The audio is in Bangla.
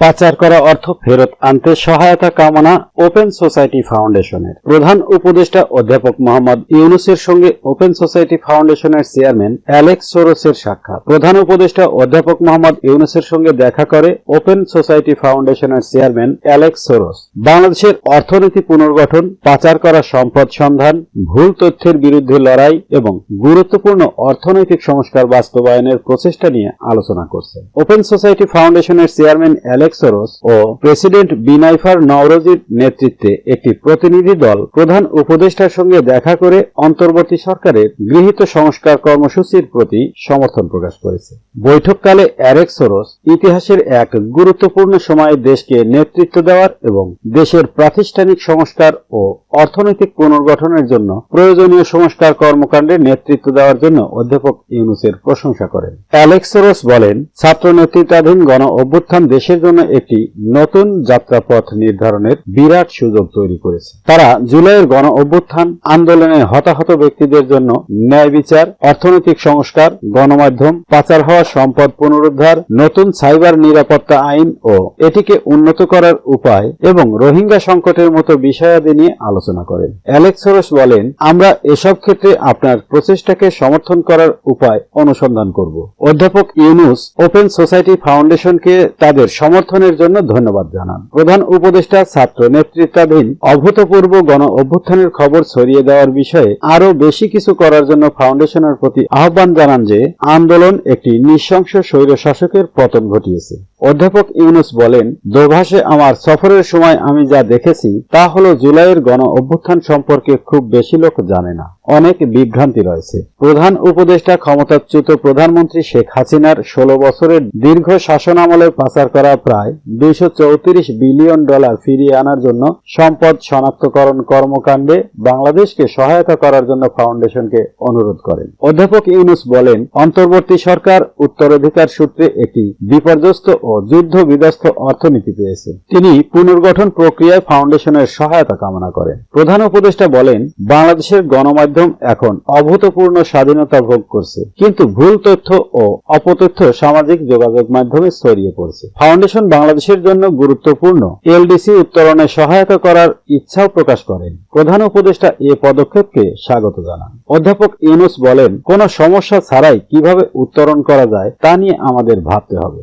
পাচার করা অর্থ ফেরত আনতে সহায়তা কামনা ওপেন সোসাইটি ফাউন্ডেশনের। প্রধান উপদেষ্টা অধ্যাপক মোহাম্মদ ইউনুসের সঙ্গে ওপেন সোসাইটি ফাউন্ডেশনের চেয়ারম্যান অ্যালেক্স সোরসের সাক্ষাৎ। প্রধান উপদেষ্টা অধ্যাপক মোহাম্মদ ইউনুসের সঙ্গে দেখা করে ওপেন সোসাইটি ফাউন্ডেশনের চেয়ারম্যান অ্যালেক্স সোরস। বাংলাদেশের অর্থনীতি পুনর্গঠন, পাচার করা সম্পদ সন্ধান, ভুল তথ্যের বিরুদ্ধে লড়াই এবং গুরুত্বপূর্ণ অর্থনৈতিক সংস্কার বাস্তবায়নের প্রচেষ্টা নিয়ে আলোচনা করছে ওপেন সোসাইটি ফাউন্ডেশনের চেয়ারম্যান অ্যালেক্স সোরস ও প্রেসিডেন্ট বিনাইফার নওরোজির নেতৃত্বে একটি প্রতিনিধি দল প্রধান উপদেষ্টার সঙ্গে দেখা করে অন্তর্বর্তী সরকারের গৃহীত সংস্কার কর্মসূচির প্রতি সমর্থন প্রকাশ করেছে। বৈঠককালে অ্যালেক্স সোরস ইতিহাসের এক গুরুত্বপূর্ণ সময়ে দেশকে নেতৃত্ব দেওয়ার এবং দেশের প্রাতিষ্ঠানিক সংস্কার ও অর্থনৈতিক পুনর্গঠনের জন্য প্রয়োজনীয় সংস্কার কর্মকাণ্ডে নেতৃত্ব দেওয়ার জন্য অধ্যাপক ইউনুসের প্রশংসা করেন। অ্যালেক্স সোরস বলেন ছাত্র নেতৃত্বাধীন গণ অভ্যুত্থান দেশের জন্য একটি নতুন যাত্রাপথ নির্ধারণের বিরাট সুযোগ তৈরি করেছে। তারা জুলাইয়ের গণ অভ্যুত্থান আন্দোলনে হতাহত ব্যক্তিদের জন্য ন্যায় বিচার, অর্থনৈতিক সংস্কার, গণমাধ্যম, পাচার হওয়া সম্পদ পুনরুদ্ধার, নতুন সাইবার নিরাপত্তা আইন ও এটিকে উন্নত করার উপায় এবং রোহিঙ্গা সংকটের মতো বিষয়াদি নিয়ে আলোচনা করেন। অ্যালেক্স সোরস বলেন, আমরা এসব ক্ষেত্রে আপনার প্রচেষ্টাকে সমর্থন করার উপায় অনুসন্ধান করব। অধ্যাপক ইউনুস ওপেন সোসাইটি ফাউন্ডেশনকে তাদের সমর্থনের জন্য ধন্যবাদ জানান। প্রধান উপদেষ্টা, ছাত্র নেতৃত্বাধীন অভূতপূর্ব গণ অভ্যুত্থানের খবর ছড়িয়ে দেওয়ার বিষয়ে আরও বেশি কিছু করার জন্য ফাউন্ডেশনের প্রতি আহ্বান জানান যে, আন্দোলন একটি নৃশংস স্বৈর শাসকের পতন ঘটিয়েছে। অধ্যাপক ইউনুস বলেন দোভাষে আমার সফরের সময় আমি যা দেখেছি তা হলো জুলাইয়ের গণ অভ্যুত্থান সম্পর্কে খুব বেশি লোক জানে না। অনেক বিভ্রান্তি রয়েছে। প্রধান উপদেষ্টা, ক্ষমতাচ্যুত প্রধানমন্ত্রী শেখ হাসিনার ষোলো বছরের দীর্ঘ শাসন আমলে পাচার করা প্রায় দুইশ চৌত্রিশ বিলিয়ন ডলার ফিরিয়ে আনার জন্য সম্পদ শনাক্তকরণ কর্মকাণ্ডে বাংলাদেশকে সহায়তা করার জন্য ফাউন্ডেশনকে অনুরোধ করেন। অধ্যাপক ইউনুস বলেন, অন্তর্বর্তী সরকার উত্তরাধিকার সূত্রে একটি বিপর্যস্ত ও যুদ্ধ বিধ্বস্ত অর্থনীতি পেয়েছে। তিনি পুনর্গঠন প্রক্রিয়ায় ফাউন্ডেশনের সহায়তা কামনা করেন। প্রধান উপদেষ্টা বলেন, বাংলাদেশের গণমাধ্যম এখন অভূতপূর্ণ স্বাধীনতা ভোগ করছে, কিন্তু ভুল তথ্য ও অপতথ্য সামাজিক যোগাযোগ মাধ্যমে ছড়িয়ে পড়ছে। ফাউন্ডেশন বাংলাদেশের জন্য গুরুত্বপূর্ণ এলডিসি উত্তরণে সহায়তা করার ইচ্ছাও প্রকাশ করেন। প্রধান উপদেষ্টা এ পদক্ষেপকে স্বাগত জানান। অধ্যাপক ইউনুস বলেন, কোন সমস্যা ছাড়াই কীভাবে উত্তরণ করা যায় তা নিয়ে আমাদের ভাবতে হবে।